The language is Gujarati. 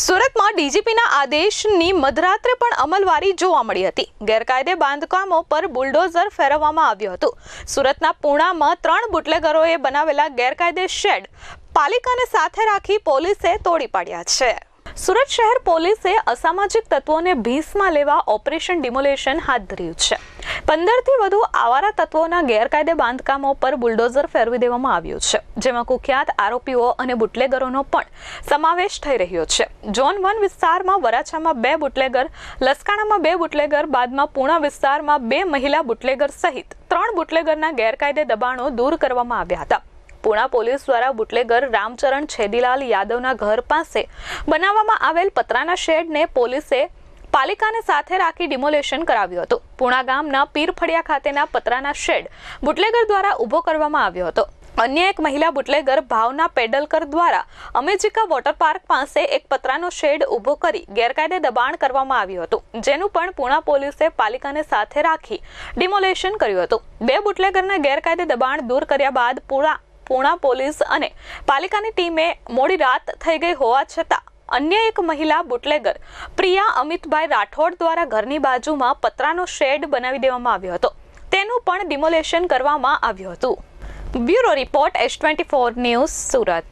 સુરતમાં ડીજીપીના આદેશની મધરાત્રે પણ અમલવારી જોવા મળી હતી. ગેરકાયદે બાંધકામો પર બુલડોઝર ફેરવવામાં આવ્યું હતું. સુરતના પૂણામાં ત્રણ બુટલેગરોએ બનાવેલા ગેરકાયદે શેડ પાલિકાને સાથે રાખી પોલીસે તોડી પાડ્યા છે. સુરત શહેર પોલીસે અસામાજિક તત્વોને ભીસમાં લેવા ઓપરેશન ડિમોલેશન હાથ ધર્યું છે. પંદરથી વધુ આવારા તત્વોના ગેરકાયદે બાંધકામો પર બુલડોઝર ફેરવી દેવામાં આવ્યું છે, જેમાં કુખ્યાત આરોપીઓ અને બુટલેગરોનો પણ સમાવેશ થઈ રહ્યો છે. ઝોન વન વિસ્તારમાં વરાછામાં બે બુટલેગર, લસકાણામાં બે બુટલેગર, બાદમાં પૂણા વિસ્તારમાં બે મહિલા બુટલેગર સહિત ત્રણ બુટલેગરના ગેરકાયદે દબાણો દૂર કરવામાં આવ્યા હતા. પૂણા પોલીસ દ્વારા બુટલેગર રામચરણ છેદીલાલ યાદવના ઘર પાસે બનાવવામાં આવેલ પતરાના શેડને પોલીસે પાલિકાને સાથે રાખી ડિમોલેશન કરાવ્યું હતું. પૂણા ગામના પીરફળિયા ખાતેના પતરાના શેડ બુટલેગર દ્વારા ઊભો કરવામાં આવ્યો હતો. અન્ય એક મહિલા બુટલેગર ભાવના પેડલકર દ્વારા અમેજિકા વોટર પાર્ક પાસે એક પતરાનો શેડ ઊભો કરી ગેરકાયદે દબાણ કરવામાં આવ્યું હતું, જેનું પણ પૂણા પોલીસે પાલિકાને સાથે રાખી ડિમોલેશન કર્યું હતું. બે બુટલેગરના ગેરકાયદે દબાણ દૂર કર્યા બાદ પૂણા પૂણા પોલીસ અને પાલિકાની ટીમે મોડી રાત થઈ ગઈ હોવા છતાં અન્ય એક મહિલા બુટલેગર, પ્રિયા અમિતભાઈ રાઠોડ દ્વારા ઘરની બાજુમાં પતરાનો શેડ બનાવી દેવામાં આવ્યો હતો. તેનું પણ ડિમોલેશન કરવામાં આવ્યું હતું. Bureau report, S twenty four news Surat.